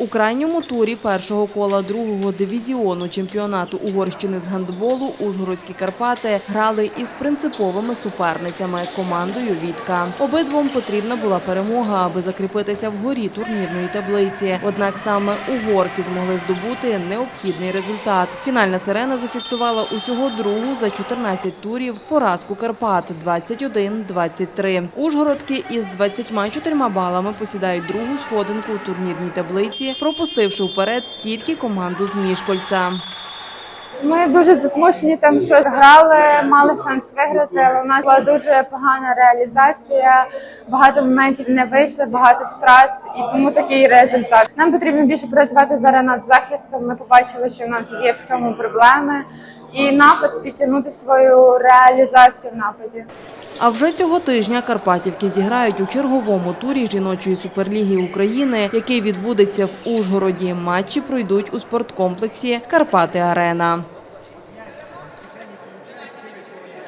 У крайньому турі першого кола другого дивізіону чемпіонату Угорщини з гандболу Ужгородські Карпати грали із принциповими суперницями командою Вітка. Обидвом потрібна була перемога, аби закріпитися вгорі турнірної таблиці. Однак саме угорки змогли здобути необхідний результат. Фінальна сирена зафіксувала усього другу за 14 турів поразку Карпат 21-23. Ужгородки із 24 балами посідають другу сходинку у турнірній таблиці, пропустивши вперед тільки команду з Мішкольця. Ми дуже засмучені тим, що грали, мали шанс виграти, але у нас була дуже погана реалізація. Багато моментів не вийшли, багато втрат, і тому такий результат. Нам потрібно більше працювати зараз над захистом. Ми побачили, що у нас є в цьому проблеми, і напад підтягнути свою реалізацію в нападі. А вже цього тижня Карпатівки зіграють у черговому турі жіночої суперліги України, який відбудеться в Ужгороді. Матчі пройдуть у спорткомплексі Карпати Арена.